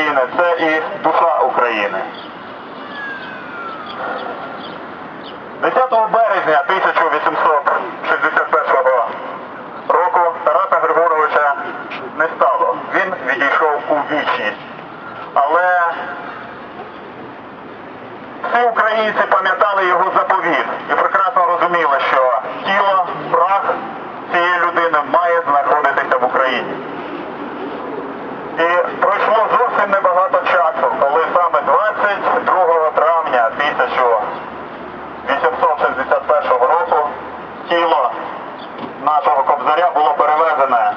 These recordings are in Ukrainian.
України, це і душа України. 10 березня 1861 року Тараса Григоровича не стало. Він відійшов у вічність. Але всі українці пам'ятали його заповіт і прекрасно розуміли, що тіло, прах цієї людини має знаходитися в Україні. І пройшло зовсім небагато часу, коли саме 22 травня 1861 року тіло нашого кобзаря було перевезене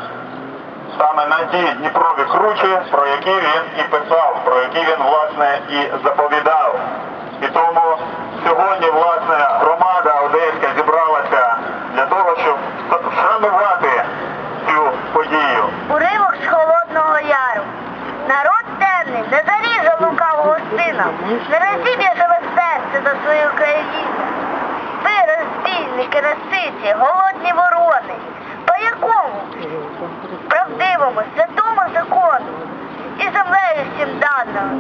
саме на ті Дніпрові кручі, про які він і писав, про які він власне і заповідав. І тому сьогодні власне громада одеська зібралася для того, щоб вшанувати цю подію. Уривок з холодного яру. Народ темний не заріже лукавого сина, не розіб'є живе серце за свою країну. Ви, розбійники, росиці, голодні ворони, правдивому, святому закону і землею всім даного.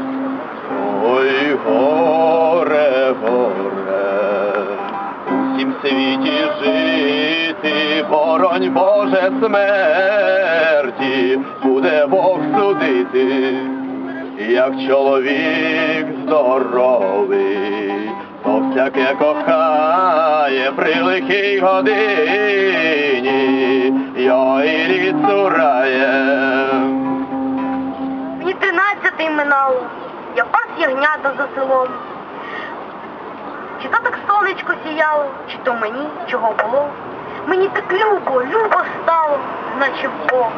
Ой, горе, горе, у всім світі жити, боронь Боже смерті, буде Бог судити, як чоловік здоровий, то всяке кохає при лихій годині, ягнята за селом. Чи то так сонечко сіяло, чи то мені чого було. Мені так любо, любо стало, наче в Бога.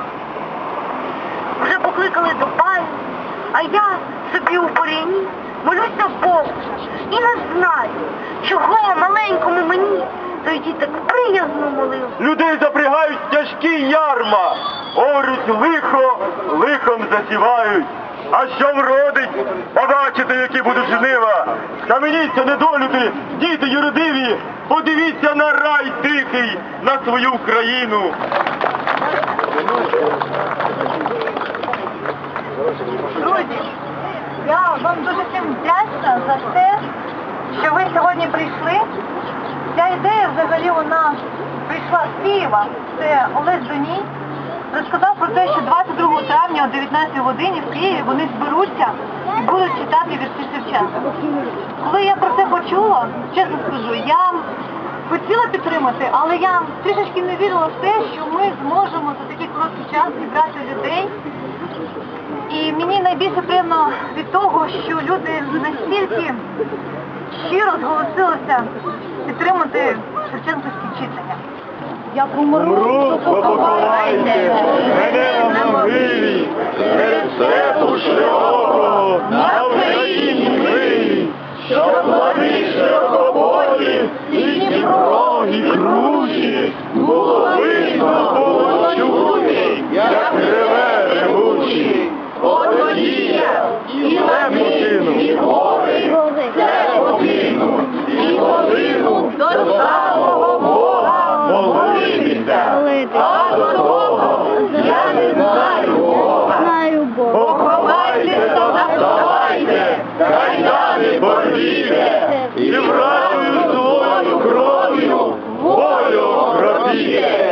Вже покликали до паю, а я собі у поріні молюся Богу. І не знаю, чого маленькому мені той дід так приязно молив. Людей запрягають тяжкі ярма, орють лихо, лихом засівають. А що вродить? Побачите, які будуть жнива. Схаменіться, недолюди, діти юродиві, подивіться на рай тихий, на свою країну. Друзі, я вам дуже всім вдячна за те, що ви сьогодні прийшли. Ця ідея взагалі вона прийшла з Києва. Це Олег Доній розказав про те, що 22 травня о 19 годині в Києві вони зберуться і будуть читати вірші Шевченка. Коли я про це почула, чесно скажу, я хотіла підтримати, але я трішечки не вірила в те, що ми зможемо за такий короткий час зібрати людей. І мені найбільше приємно від того, що люди настільки щиро зголосилися підтримати шевченківські читання. Я помру, то поховайте мене на могилі, серед свету широкого, на Україні милі, що влади широкополі, і Дніпро, і кручі, було видно, було чути, як реве ревучі, Ододія, і лемутину, і гори, все покину, і годину до самого Бога молитися, а до того я не знаю Бога. Поховайте та наставайте, кайдани порвіте, і вражою Yeah.